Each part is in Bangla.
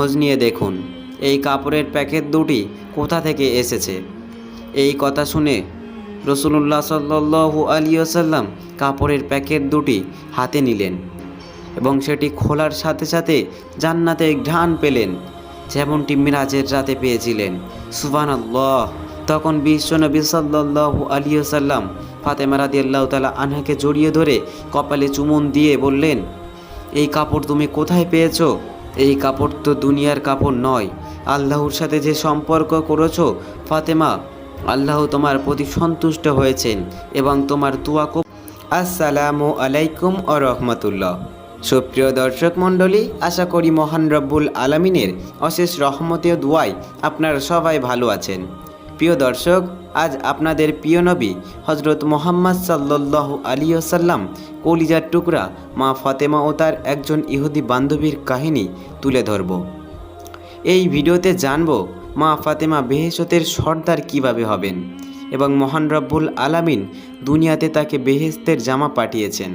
খোঁজ নিয়ে দেখুন, এই কাপড়ের প্যাকেট দুটি কোথা থেকে এসেছে। এই কথা শুনে রসুল্লাহ সাল্লু আলিয়াল্লাম কাপড়ের প্যাকেট দুটি হাতে নিলেন এবং সেটি খোলার সাথে সাথে জান্নাতে ঘ্রাণ পেলেন, যেমনটি মিরাজের রাতে পেয়েছিলেন। সুবান আল্লাহ তখন বিশ্বনবী সাল্লাহু আলিয়াল্লাম ফাতেমা রাদি আল্লাহ তালা আনহাকে জড়িয়ে ধরে কপালে চুমন দিয়ে বললেন, এই কাপড় তুমি কোথায় পেয়েছ? এই কাপড় তো দুনিয়ার কাপড় নয়। আল্লাহর সাথে যে সম্পর্ক করেছ, ফাতেমা, আল্লাহ তোমার প্রতি সন্তুষ্ট হয়েছেন এবং তোমার তুয়া আসসালামু আলাইকুম ও রহমতুল্লাহ। সুপ্রিয় দর্শক মণ্ডলী, আশা করি মহান রব্বুল আলমিনের অশেষ রহমতীয় দোয়াই আপনারা সবাই ভালো আছেন। প্রিয় দর্শক, আজ আপনাদের প্রিয় নবী হজরত মোহাম্মদ সাল্লাহ আলিয়াল্লাম কলিজার টুকরা মা ফাতেমা ও তার একজন ইহুদি বান্ধবীর কাহিনী তুলে ধরব। এই ভিডিওতে জানব মা ফাতেমা বেহেশতের সর্দার কীভাবে হবেন এবং মহান রব্বুল আলামিন দুনিয়াতে তাকে বেহেস্তের জামা পাঠিয়েছেন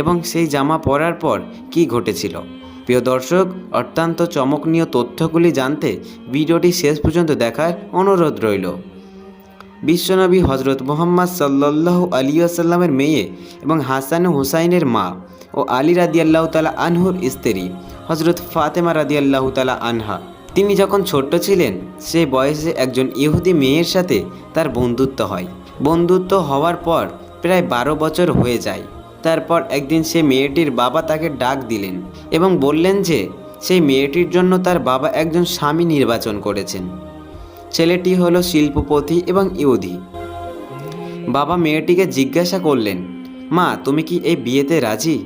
এবং সেই জামা পরার পর কি ঘটেছিল। প্রিয় দর্শক, অত্যন্ত চমকনীয় তথ্যগুলি জানতে ভিডিওটি শেষ পর্যন্ত দেখার অনুরোধ রইল। বিশ্বনবী হজরত মোহাম্মদ সাল্লাহ আলিয়াসাল্লামের মেয়ে এবং হাসান হুসাইনের মা ও আলী রাদিয়াল্লাহ তালা আনহুর স্ত্রী হজরত ফাতেমা রাদিয়াল্লাহ তালা আনহা। তিনি যখন ছোট্ট ছিলেন সেই বয়সে একজন ইহুদি মেয়ের সাথে তার বন্ধুত্ব হয়। বন্ধুত্ব হওয়ার পর প্রায় বারো বছর হয়ে যায়। তারপর একদিন সে মেয়েটির বাবা তাকে ডাক দিলেন এবং বললেন যে, সেই মেয়েটির জন্য তার বাবা একজন স্বামী নির্বাচন করেছেন। ছেলেটি হলো শিল্পপতি এবং ইহুদি। বাবা মেয়েটিকে জিজ্ঞাসা করলেন, মা, তুমি কি এই বিয়েতে রাজি?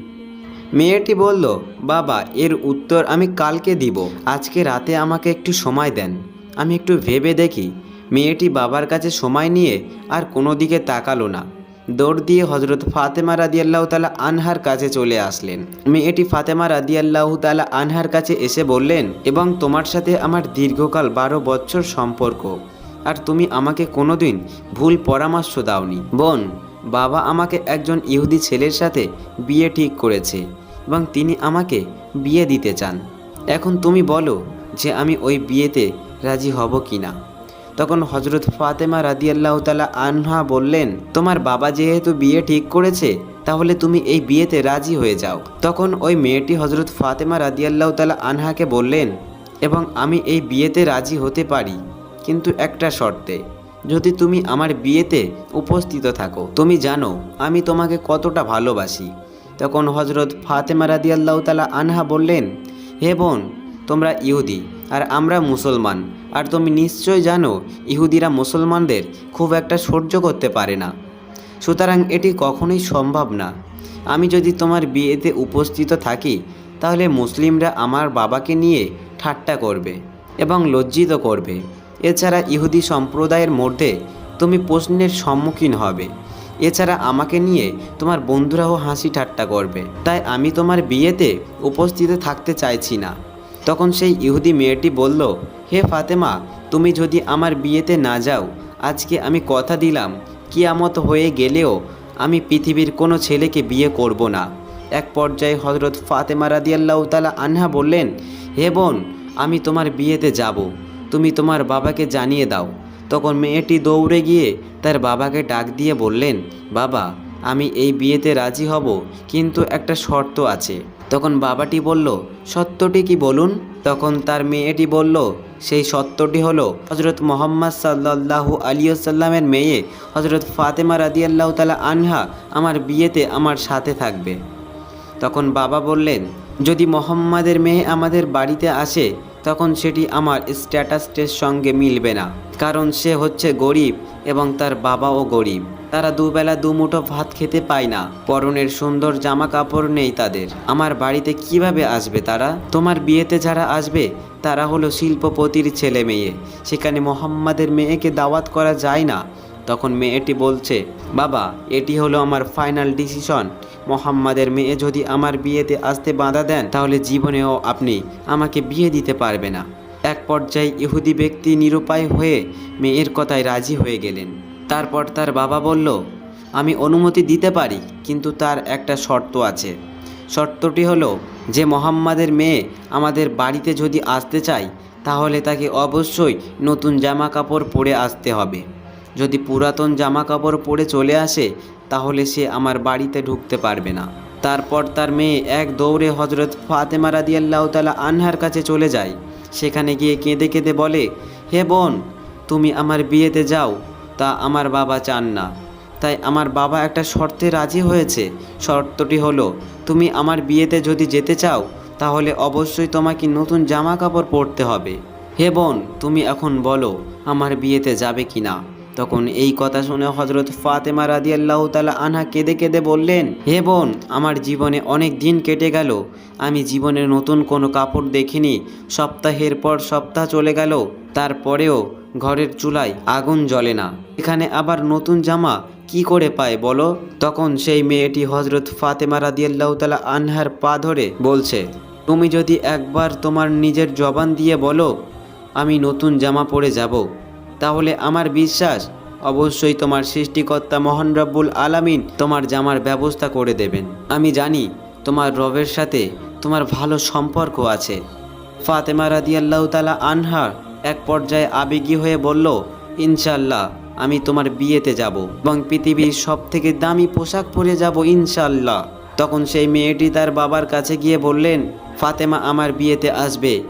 মেয়েটি বলল, বাবা, এর উত্তর আমি কালকে দিব। আজকে রাতে আমাকে একটু সময় দেন। আমি একটু ভেবে দেখি। মেয়েটি বাবার কাছে সময় নিয়ে আর কোনো দিকে তাকালো না। দৌড় দিয়ে হজরত ফাতেমা রাদিয়াল্লাহ তালা আনহার কাছে চলে আসলেন। মেয়েটি ফাতেমা রাদিয়াল্লাহ তালা আনহার কাছে এসে বললেন, এবং তোমার সাথে আমার দীর্ঘকাল বারো বছর সম্পর্ক, আর তুমি আমাকে কোনোদিন ভুল পরামর্শ দাওনি। বোন, বাবা আমাকে একজন ইহুদি ছেলের সাথে বিয়ে ঠিক করেছে এবং তিনি আমাকে বিয়ে দিতে চান। এখন তুমি বলো যে আমি ওই বিয়েতে রাজি হব কি না তখন হজরত ফাতেমা রাদিয়াল্লাহ তালা আনহা বললেন, তোমার বাবা যেহেতু বিয়ে ঠিক করেছে, তাহলে তুমি এই বিয়েতে রাজি হয়ে যাও। তখন ওই মেয়েটি হজরত ফাতেমা রাদিয়াল্লাহ তালা আনহাকে বললেন, এবং আমি এই বিয়েতে রাজি হতে পারি, কিন্তু একটা শর্তে, যদি তুমি আমার বিয়েতে উপস্থিত থাকো, তুমি জানো আমি তোমাকে কতটা ভালোবাসি। তখন হজরত ফাতেমা রাদিয়াল্লাহ তালা আনহা বললেন, হে বোন, তোমরা ইহুদি আর আমরা মুসলমান। আর তুমি নিশ্চয় জানো, ইহুদিরা মুসলমানদের খুব একটা সহ্য করতে পারে না। সুতরাং এটি কখনোই সম্ভব না। আমি যদি তোমার বিয়েতে উপস্থিত থাকি, তাহলে মুসলিমরা আমার বাবাকে নিয়ে ঠাট্টা করবে এবং লজ্জিত করবে। এছাড়া ইহুদি সম্প্রদায়ের মধ্যে তুমি প্রশ্নের সম্মুখীন হবে। এছাড়া আমাকে নিয়ে তোমার বন্ধুরাও হাসি ঠাট্টা করবে। তাই আমি তোমার বিয়েতে উপস্থিত থাকতে চাইছি না। তখন সেই ইহুদি মেয়েটি বলল, হে ফাতেমা, তুমি যদি আমার বিয়েতে না যাও, আজকে আমি কথা দিলাম, কিয়ামত হয়ে গেলেও আমি পৃথিবীর কোনো ছেলেকে বিয়ে করব না। এক পর্যায়ে হজরত ফাতেমা রাদিয়াল্লাহ তালা আনহা বললেন, হে বোন, আমি তোমার বিয়েতে যাব, তুমি তোমার বাবাকে জানিয়ে দাও। তখন মেয়েটি দৌড়ে গিয়ে তার বাবাকে ডাক দিয়ে বললেন, বাবা, আমি এই বিয়েতে রাজি হব, কিন্তু একটা শর্ত আছে। তখন বাবাটি বলল, সত্যটি কি বলুন? তখন তার মেয়েটি বলল, সেই সত্যটি হলো হজরত মোহাম্মদ সাল্লাহু আলিয়াল্লামের মেয়ে হজরত ফাতেমা রাদিয়াল্লাহ তালা আনহা আমার বিয়েতে আমার সাথে থাকবে। তখন বাবা বললেন, যদি মোহাম্মদের মেয়ে আমাদের বাড়িতে আসে, তখন সেটি আমার স্ট্যাটাসটের সঙ্গে মিলবে না, কারণ সে হচ্ছে গরিব এবং তার বাবাও গরিব। তারা দুবেলা দুমুঠো ভাত খেতে পায় না। পরনের সুন্দর জামা কাপড় নেই তাদের। আমার বাড়িতে কীভাবে আসবে তারা? তোমার বিয়েতে যারা আসবে, তারা হলো শিল্পপতির ছেলে মেয়ে। সেখানে মোহাম্মদের মেয়েকে দাওয়াত করা যায় না। তখন মেয়েটি বলছে, বাবা, এটি হলো আমার ফাইনাল ডিসিশন। মোহাম্মদের মেয়ে যদি আমার বিয়েতে আসতে বাধা দেন, তাহলে জীবনেও আপনি আমাকে বিয়ে দিতে পারবে না। এক পর্যায়ে ইহুদি ব্যক্তি নিরুপায় হয়ে মেয়ের কথায় রাজি হয়ে গেলেন। তারপর তার বাবা বলল, আমি অনুমতি দিতে পারি, কিন্তু তার একটা শর্ত আছে। শর্তটি হলো, যে মোহাম্মদের মেয়ে আমাদের বাড়িতে যদি আসতে চায়, তাহলে তাকে অবশ্যই নতুন জামা কাপড় পরে আসতে হবে। যদি পুরাতন জামা কাপড় পরে চলে আসে, তাহলে সে আমার বাড়িতে ঢুকতে পারবে না। তারপর তার মেয়ে এক দৌড়ে হজরত ফাতেমা রাদিয়াল্লাহ তালা আনহার কাছে চলে যায়। সেখানে গিয়ে কেঁদে কেঁদে বলে, হে বোন, তুমি আমার বিয়েতে যাও তা আমার বাবা চান না। তাই আমার বাবা একটা শর্তে রাজি হয়েছে। শর্তটি হলো, তুমি আমার বিয়েতে যদি যেতে চাও, তাহলে অবশ্যই তোমাকে নতুন জামা কাপড় পরতে হবে। হে বোন, তুমি এখন বলো, আমার বিয়েতে যাবে কি না তখন এই কথা শুনে হজরত ফাতেমা রাদি আল্লাহ তালা আনহা কেঁদে কেঁদে বললেন, হে বোন, আমার জীবনে অনেক দিন কেটে গেল। আমি জীবনে নতুন কোনো কাপড় দেখিনি। সপ্তাহের পর সপ্তাহ চলে গেল। তারপরেও ঘরের চুলায় আগুন জ্বলে না। এখানে আবার নতুন জামা কি করে পায় বলো? তখন সেই মেয়েটি হজরত ফাতেমা রাদিয়াল্লাহু তালা আনহার পা ধরে বলছে, তুমি যদি একবার তোমার নিজের জবান দিয়ে বলো, আমি নতুন জামা পরে যাব। তাহলে আমার বিশ্বাস, অবশ্যই তোমার সৃষ্টিকর্তা মহান রব্বুল আলামিন তোমার জামার ব্যবস্থা করে দেবেন। আমি জানি তোমার রবের সাথে তোমার ভালো সম্পর্ক আছে। ফাতেমা রাদিয়াল্লাহু তালা আনহা এক পর্যায়ে আবেগী হয়ে বলল ইনশাল্লাহ আমি তোমার বিয়েতে যাব এবং পৃথিবীর সব থেকে দামি পোশাক পরে যাব ইনশাল্লাহ তখন সেই মেয়েটি তার বাবার কাছে গিয়ে বললেন ফাতেমা আমার বিয়েতে আসবে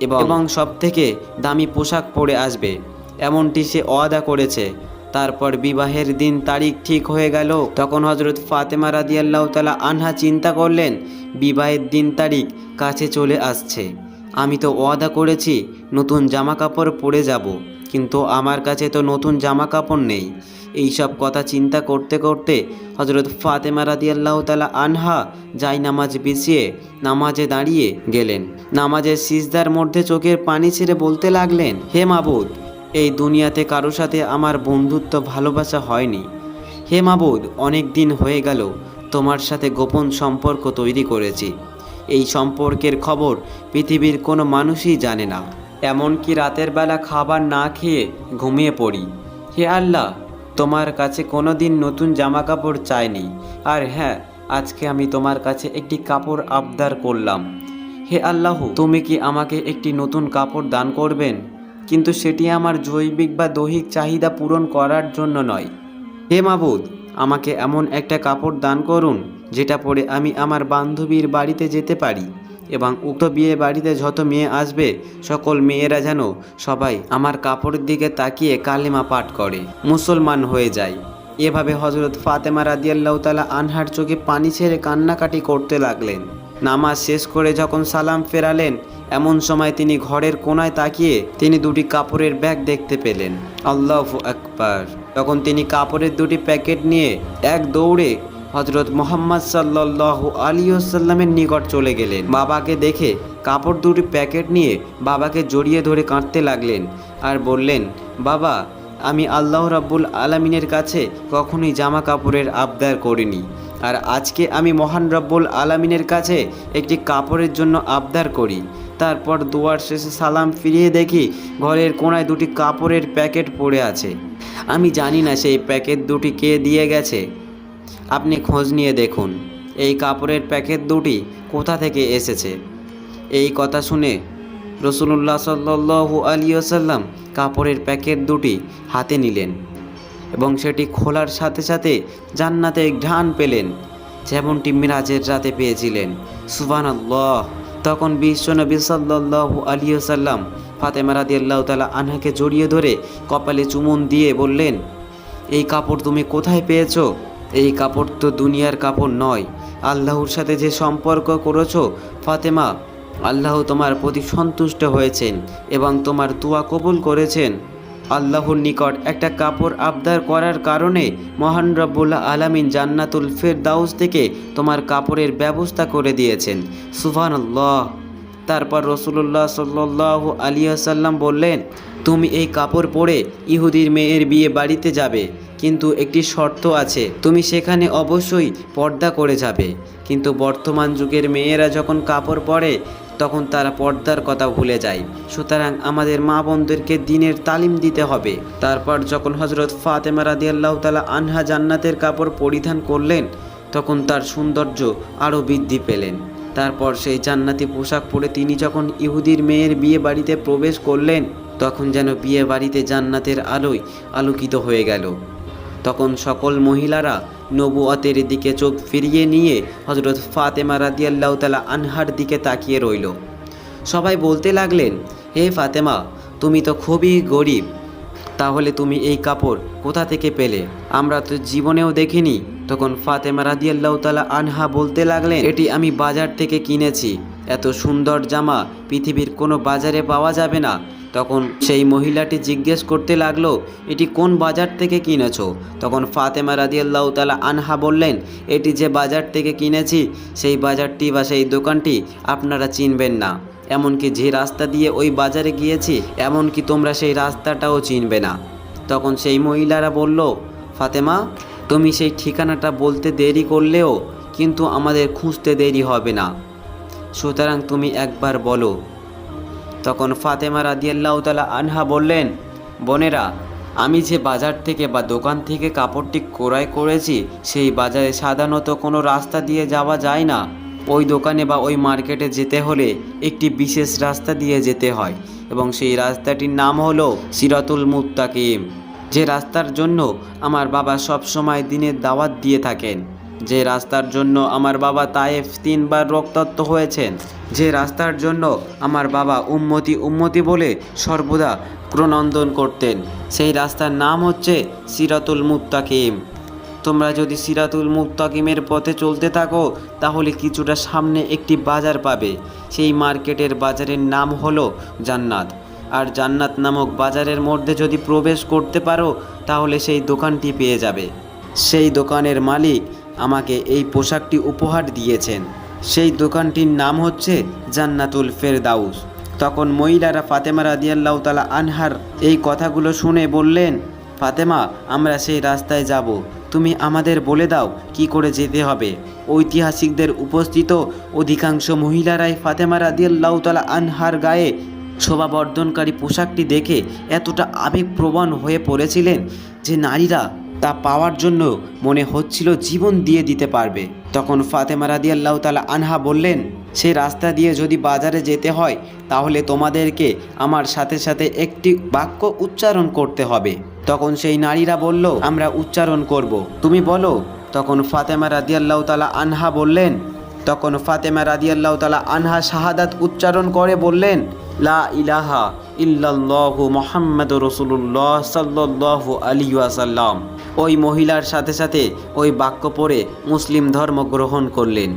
এবং সব থেকে দামি পোশাক পরে আসবে। এমনটি সে অদা করেছে। তারপর বিবাহের দিন তারিখ ঠিক হয়ে গেল। তখন হজরত ফাতেমা রাদিয়াল্লাহু তালা আনহা চিন্তা করলেন বিবাহের দিন তারিখ কাছে চলে আসছে। আমি তো ওয়াদা করেছি নতুন জামা কাপড় পরে যাব, কিন্তু আমার কাছে তো নতুন জামা কাপড় নেই। এই সব কথা চিন্তা করতে করতে হজরত ফাতেমা রাদিয়াল্লাহু তালা আনহা যাই নামাজ বিছিয়ে নামাজে দাঁড়িয়ে গেলেন। নামাজের সিজদার মধ্যে চোখের পানি ছেড়ে বলতে লাগলেন, হে মাবুদ, এই দুনিয়াতে কারও সাথে আমার বন্ধুত্ব ভালোবাসা হয়নি। হে মাবুদ, অনেক দিন হয়ে গেল, তোমার সাথে গোপন সম্পর্ক তৈরি করেছি। এই সম্পর্কের খবর পৃথিবীর কোনো মানুষই জানে না। এমনকি রাতের বেলা খাবার না খেয়ে ঘুমিয়ে পড়ি। হে আল্লাহ, তোমার কাছে কোনো দিন নতুন জামা কাপড় চাইনি। আর হ্যাঁ আজকে আমি তোমার কাছে একটি কাপড় আবদার করলাম। হে আল্লাহ, তুমি কি আমাকে একটি নতুন কাপড় দান করবেন? কিন্তু সেটি আমার জৈবিক বা দৈহিক চাহিদা পূরণ করার জন্য নয়। হে মাবুদ আমাকে এমন একটা কাপড় দান করুন, যেটা পরে আমি আমার বান্ধবীর বাড়িতে যেতে পারি এবং উক্ত বিয়ে বাড়িতে যত মেয়ে আসবে, সকল মেয়েরা যেন সবাই আমার কাপড়ের দিকে তাকিয়ে কালেমা পাঠ করে, মুসলমান হয়ে যায়। এভাবে হজরত ফাতেমা রাদিয়াল্লাহু তালা আনহার চোখে পানি ছেড়ে কান্নাকাটি করতে লাগলেন। নামাজ শেষ করে যখন সালাম ফেরালেন, এমন সময় তিনি ঘরের কোনায় তাকিয়ে তিনি দুটি কাপড়ের ব্যাগ দেখতে পেলেন। আল্লাহ আকবার। তখন তিনি কাপড়ের দুটি প্যাকেট নিয়ে এক দৌড়ে হজরত মোহাম্মদ সাল্লাহ আলিয়াল্লামের নিকট চলে গেলেন। বাবাকে দেখে কাপড় দুটি প্যাকেট নিয়ে বাবাকে জড়িয়ে ধরে কাঁদতে লাগলেন আর বললেন, বাবা, আমি আল্লাহ রাব্বুল আলামিনের কাছে কখনোই জামা কাপড়ের আবদার করিনি। আর আজকে আমি মহান রব্বুল আলামিনের কাছে একটি কাপড়ের জন্য আবদার করি। তারপর দুয়ার শেষে সালাম ফিরিয়ে দেখি ঘরের কোনায় দুটি কাপড়ের প্যাকেট পড়ে আছে। আমি জানি না সেই প্যাকেট দুটি কে দিয়ে গেছে। আপনি খোঁজ নিয়ে দেখুন, এই কাপড়ের প্যাকেট দুটি কোথা থেকে এসেছে? এই কথা শুনে রসুল্লাহ সাল্লু আলিয়াল্লাম কাপড়ের প্যাকেট দুটি হাতে নিলেন এবং সেটি খোলার সাথে সাথে জান্নাতে ঘ্রাণ পেলেন, যেমনটি মিরাজের রাতে পেয়েছিলেন। সুবান আল্লাহ তখন বিশ্বনবী সাল্লাহু আলিয়াল্লাম ফাতেমা রাদি আল্লাহ তালা আনহাকে জড়িয়ে ধরে কপালে চুমুন দিয়ে বললেন, এই কাপড় তুমি কোথায় পেয়েছ? এই কাপড় তো দুনিয়ার কাপড় নয়। আল্লাহর সাথে যে সম্পর্ক করেছ, ফাতেমা, আল্লাহ তোমার প্রতি সন্তুষ্ট হয়েছেন এবং তোমার তুয়া কবুল করেছেন। আল্লাহর নিকট একটা কাপড় আবদার করার কারণে মহান রব্বুল্লাহ আলামিন জান্নাতুল ফেরদাউস থেকে তোমার কাপড়ের ব্যবস্থা করে দিয়েছেন। সুফান আল্লাহ তারপর রসুল্লাহ সাল্লাহ আলিয়াসাল্লাম বললেন, তুমি এই কাপড় পরে ইহুদির মেয়ের বিয়ে বাড়িতে যাবে, কিন্তু একটি শর্ত আছে, তুমি সেখানে অবশ্যই পর্দা করে যাবে। কিন্তু বর্তমান যুগের মেয়েরা যখন কাপড় পরে তখন তারা পর্দার কথা ভুলে যায়। সুতরাং আমাদের মা বোনদেরকে দিনের তালিম দিতে হবে। তারপর যখন হজরত ফাতেমা রাদি আল্লাহ তালা আনহা জান্নাতের কাপড় পরিধান করলেন, তখন তার সৌন্দর্য আরও বৃদ্ধি পেলেন। তারপর সেই জান্নাতি পোশাক পরে তিনি যখন ইহুদির মেয়ের বিয়ে বাড়িতে প্রবেশ করলেন, তখন যেন বিয়ে বাড়িতে জান্নাতের আলোয় আলোকিত হয়ে গেল। তখন সকল মহিলারা নবুয়াতের দিকে চোখ ফিরিয়ে নিয়ে হজরত ফাতেমা রাদিয়াল্লাহ আনহার দিকে তাকিয়ে রইল। সবাই বলতে লাগলেন, হে ফাতেমা, তুমি তো খুবই গরিব। তাহলে তুমি এই কাপড় কোথা থেকে পেলে? আমরা তো জীবনেও দেখিনি। তখন ফাতেমা রাদিয়াল্লাহ আনহা বলতে লাগলেন, এটি আমি বাজার থেকে কিনেছি। এত সুন্দর জামা পৃথিবীর কোনো বাজারে পাওয়া যাবে না। তখন সেই মহিলাটি জিজ্ঞেস করতে লাগল, এটি কোন বাজার থেকে কিনেছো? তখন ফাতেমা রাদিয়াল্লাহ তালা আনহা বললেন, এটি যে বাজার থেকে কিনেছি, সেই বাজারটি বা সেই দোকানটি আপনারা চিনবেন না। এমনকি যে রাস্তা দিয়ে ওই বাজারে গিয়েছি, এমনকি তোমরা সেই রাস্তাটাও চিনবে না। তখন সেই মহিলারা বলল, ফাতেমা, তুমি সেই ঠিকানাটা বলতে দেরি করলেও কিন্তু আমাদের খুঁজতে দেরি হবে না। সুতরাং তুমি একবার বলো তখন ফাতেমা রাদিয়াল্লাহ তালা আনহা বললেন, বোনেরা, আমি যে বাজার থেকে বা দোকান থেকে কাপড়টি ক্রয় করেছি, সেই বাজারে সাধারণত কোনো রাস্তা দিয়ে যাওয়া যায় না। ওই দোকানে বা ওই মার্কেটে যেতে হলে একটি বিশেষ রাস্তা দিয়ে যেতে হয় এবং সেই রাস্তাটির নাম হলো সিরাতুল মুত্তাকিম। যে রাস্তার জন্য আমার বাবা সব সময় দিনের দাওয়াত দিয়ে থাকেন। যে রাস্তার জন্য আমার বাবা তায়েফ তিনবার রক্তাক্ত হয়েছেন, যে রাস্তার জন্য আমার বাবা উম্মতি উম্মতি বলে সর্বদা ক্রনন্দন করতেন, সেই রাস্তার নাম হচ্ছে সিরাতুল মুত্তাকিম। তোমরা যদি সিরাতুল মুত্তাকিমের পথে চলতে থাকো, তাহলে কিছুটা সামনে একটি বাজার পাবে। সেই মার্কেটের বাজারের নাম হলো জান্নাত। আর জান্নাত নামক বাজারের মধ্যে যদি প্রবেশ করতে পারো, তাহলে সেই দোকানটি পেয়ে যাবে। সেই দোকানের মালিক আমাকে এই পোশাকটি উপহার দিয়েছেন। সেই দোকানটির নাম হচ্ছে জান্নাতুল ফেরদাউস। তখন মহিলারা ফাতেমা রাদিয়াল্লাহ তালা আনহার এই কথাগুলো শুনে বললেন, ফাতেমা, আমরা সেই রাস্তায় যাব। তুমি আমাদের বলে দাও কি করে যেতে হবে। ঐতিহাসিকদের উপস্থিত অধিকাংশ মহিলারাই ফাতেমা রাদিয়াল্লাহ তালা আনহার গায়ে শোভাবর্ধনকারী পোশাকটি দেখে এতটা আবেগপ্রবণ হয়ে পড়েছিলেন যে নারীরা তা পাওয়ার জন্য মনে হচ্ছিল জীবন দিয়ে দিতে পারবে। তখন ফাতেমা রাদিয়াল্লাহ তালা আনহা বললেন, সে রাস্তা দিয়ে যদি বাজারে যেতে হয়, তাহলে তোমাদেরকে আমার সাথে সাথে একটি বাক্য উচ্চারণ করতে হবে। তখন সেই নারীরা বলল, আমরা উচ্চারণ করব। তুমি বলো। তখন ফাতেমা রাদিয়াল্লাহ তালা আনহা বললেন, তখন ফাতেমা রাদিয়াল্লাহ তালা আনহা শাহাদাত উচ্চারণ করে বললেন, লা ইলাহা ইল্লাল্লাহু মোহাম্মদ রসুল্লাহ সাল্লাল্লাহু আলী ওই মহিলার সাথে সাথে ওই বাক্য পড়ে মুসলিম ধর্ম গ্রহণ করলেন।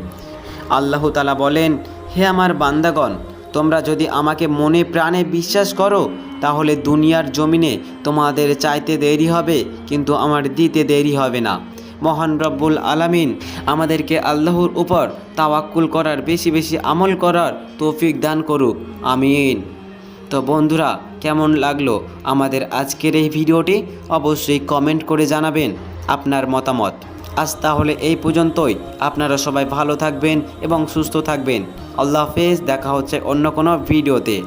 আল্লাহ তালা বলেন, হে আমার বান্দাগণ, তোমরা যদি আমাকে মনে প্রাণে বিশ্বাস করো, তাহলে দুনিয়ার জমিনে তোমাদের চাইতে দেরি হবে, কিন্তু আমার দিতে দেরি হবে না। মহান রব্বুল আলামিন আমাদেরকে আল্লাহর উপর তাওয়াক্কুল করার, বেশি বেশি আমল করার তৌফিক দান করুক। আমিন। তো বন্ধুরা, কেমন লাগল আমাদের আজকের এই ভিডিওটি? অবশ্যই কমেন্ট করে জানাবেন আপনার মতামত। আজ তাহলে এই পর্যন্তই। আপনারা সবাই ভালো থাকবেন এবং সুস্থ থাকবেন। আল্লাহ হাফেজ, দেখা হচ্ছে অন্য কোনো ভিডিওতে।